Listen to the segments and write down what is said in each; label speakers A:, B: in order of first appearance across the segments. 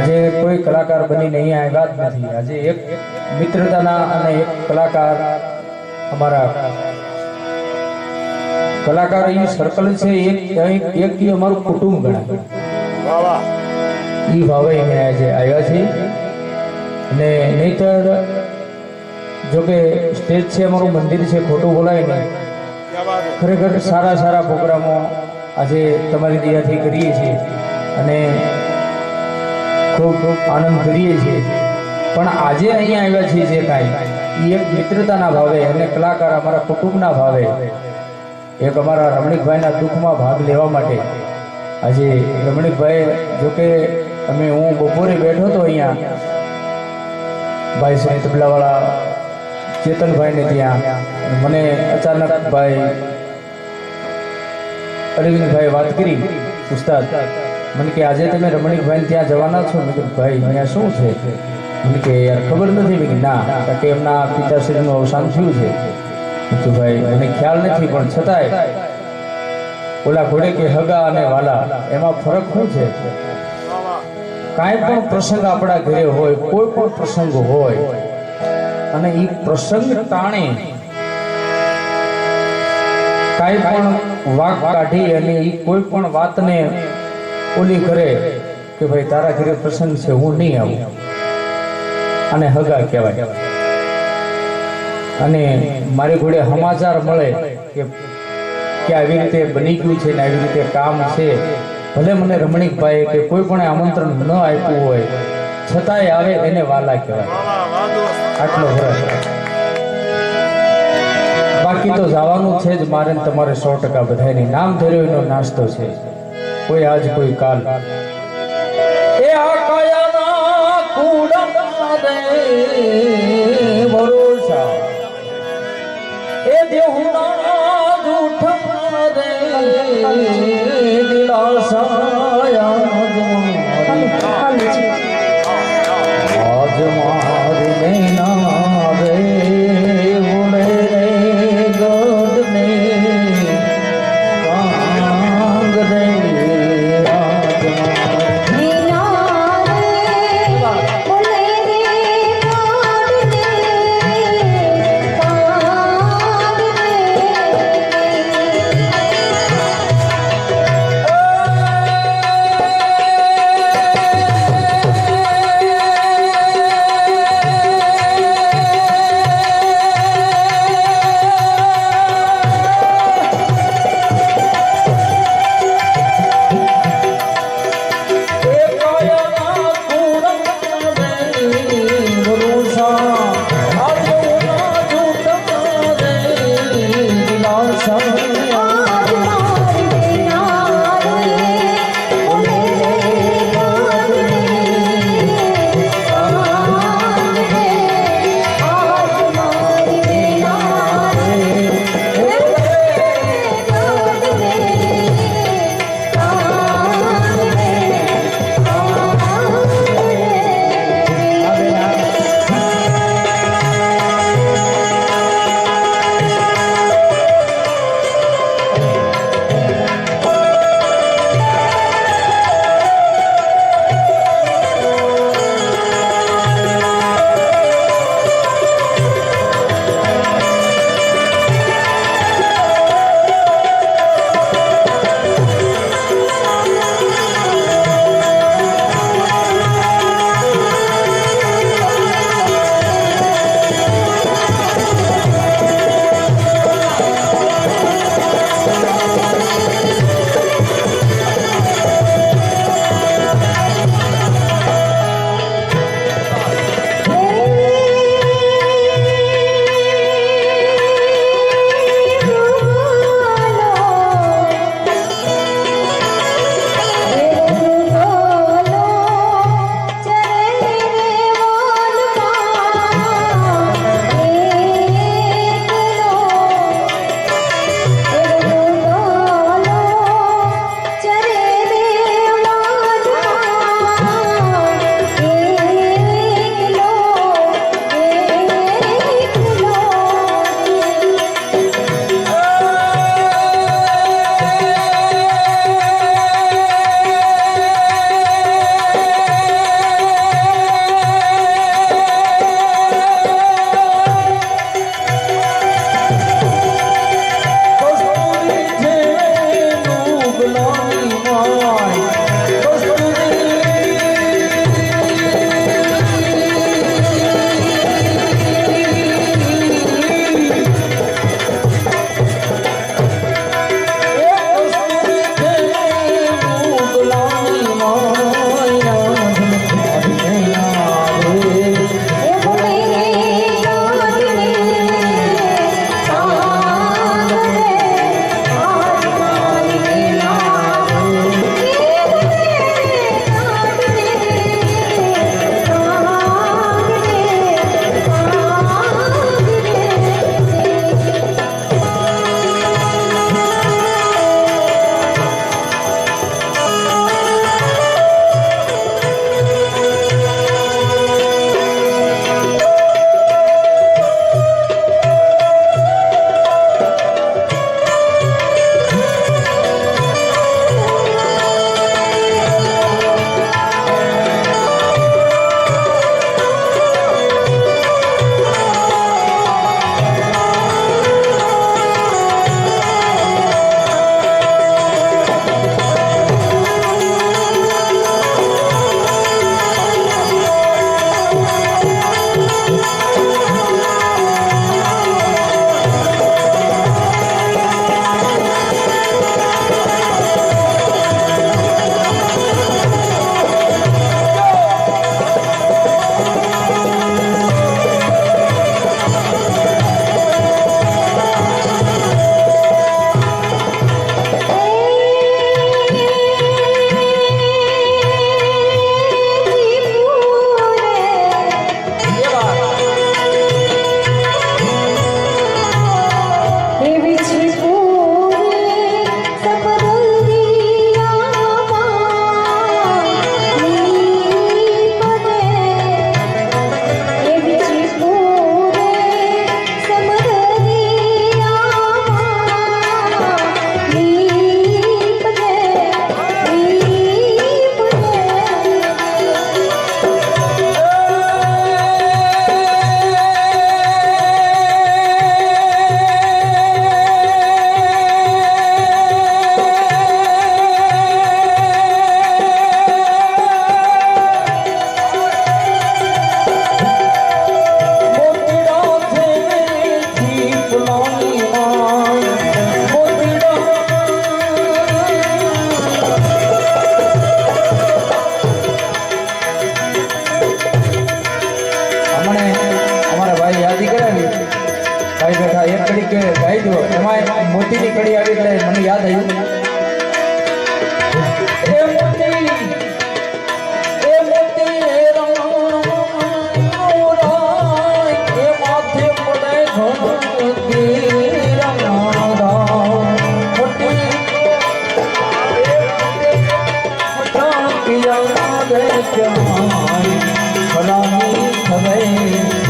A: આજે કોઈ કલાકાર બનીને અહીંયા આવ્યા જ નથી. આજે એક મિત્રતાના અને એક કલાકાર અમારા કલાકાર અહીં સર્કલ છે એક એક અમારું કુટુંબ ગણાય. એ ભાવે અમે આજે આવ્યા છીએ અને નહીતર જોકે સ્ટેજ છે અમારું મંદિર છે ખોટું બોલાય નહીં. ખરેખર સારા સારા પ્રોગ્રામો આજે તમારી દયાથી કરીએ છીએ. અને ખૂબ આનંદ કરીએ છીએ. પણ આજે અહીંયા આવ્યા છીએ જે કાંઈ, એ એક મિત્રતાના ભાવે અને કલાકાર અમારા કુટુંબના ભાવે, એક અમારા રમણીકભાઈના દુઃખમાં ભાગ લેવા માટે. આજે રમણીકભાઈ, જોકે અમે હું બપોરે બેઠો હતો અહીંયા, ભાઈ શ્રી તબલાવાળા ચેતનભાઈને ત્યાં, મને અચાનક ભાઈ અરવિંદભાઈ વાત કરી, ઉસ્તાદ. મને કે આજે તમે રમણીકભાઈ ત્યાં જવાના છો? મેં કીધું, ભાઈ, અહીંયા શું છે? મને કે, યાર, ખબર નથી. મેં ના કે એમના પિતાશ્રીનું અવસાન થયું છે. કીધું, ભાઈ, મને ખ્યાલ નથી, પણ છતાંય ઓલા ઘોડે કે હગા અને વાલા, એમાં ફરક શું છે? કાંઈ પણ પ્રસંગ આપણા ઘરે હોય, કોઈ પણ પ્રસંગ હોય, અને એ પ્રસંગ તાણે કાંઈ પણ વાક કાઢી અને એ કોઈ પણ વાતને ઓલી કરે કે ભાઈ તારા ઘરે પ્રસંગ છે, હું નહીં આવું. અને હગા કહેવાય. અને મારી ઘોડે સમાચાર મળે કે કે આવી રીતે બની ગયું છે ને આવી રીતે કામ છે. ભલે મને રમણીકભાઈ કે કોઈ પણ આમંત્રણ ન આપ્યું હોય, છતાંય આવે એને વાલા કહેવાય. આટલો ફરક બાકી તો જવાનું છે જ મારે તમારે સો ટકા બધાની નામ ધર્યો એનો નાસ્તો છે. કોઈ આજ કોઈ કાલ. એ આ કાયાના કુડામાં રે ભરોસા એ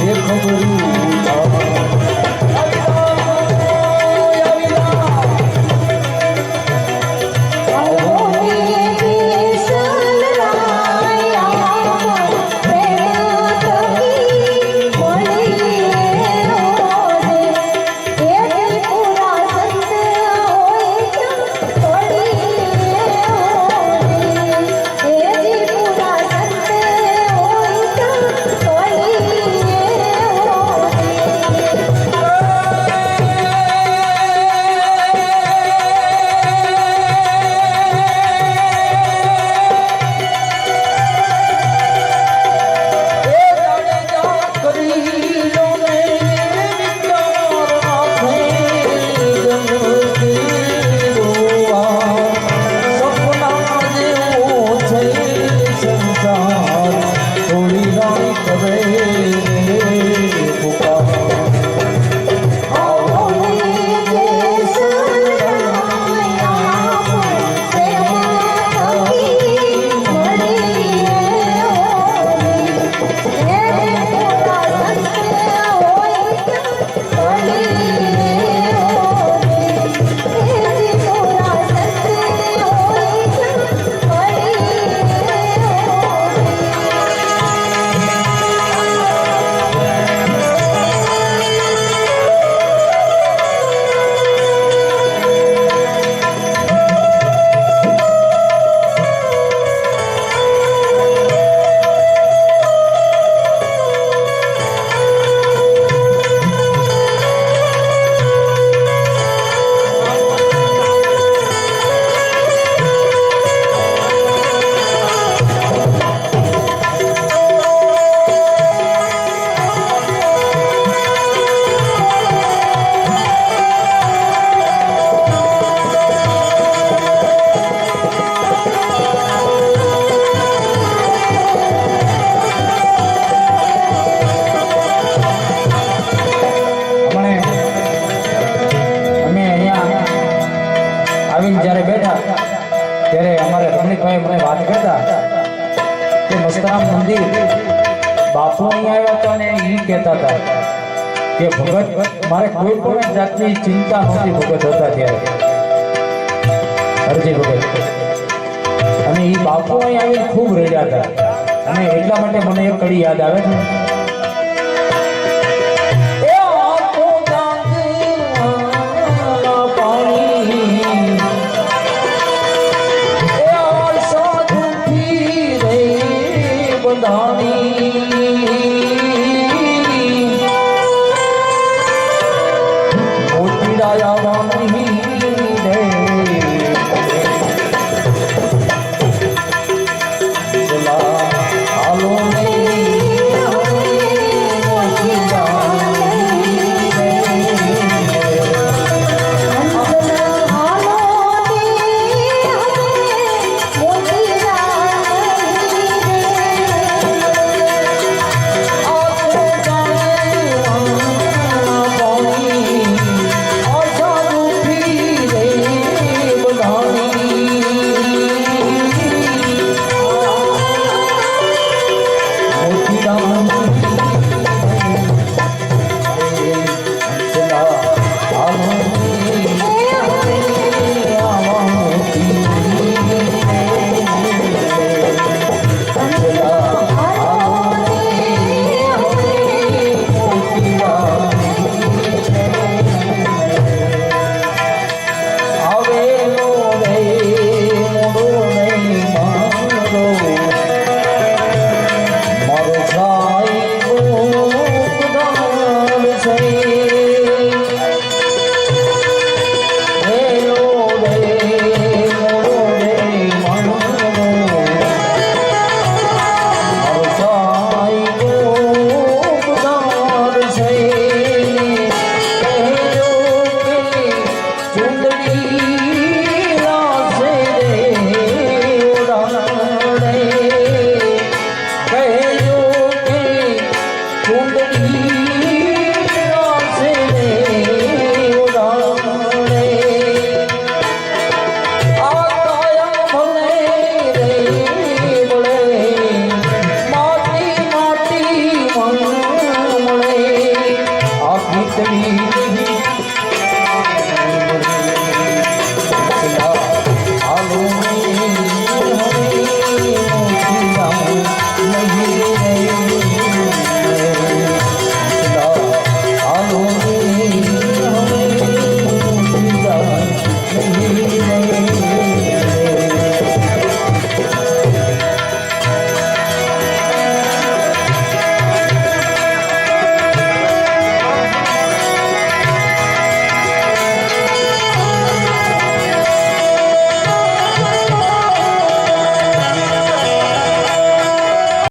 A: એ ખબરું. કહેતા હતા કે ભગત મારે કોઈ પણ જાતની ચિંતા નથી ભગત હતા ત્યારે. હરજી ભગત. અને એ બાપુ અહીં આવીને ખૂબ રડ્યા હતા. અને એટલા માટે મને એક કડી યાદ આવે છે.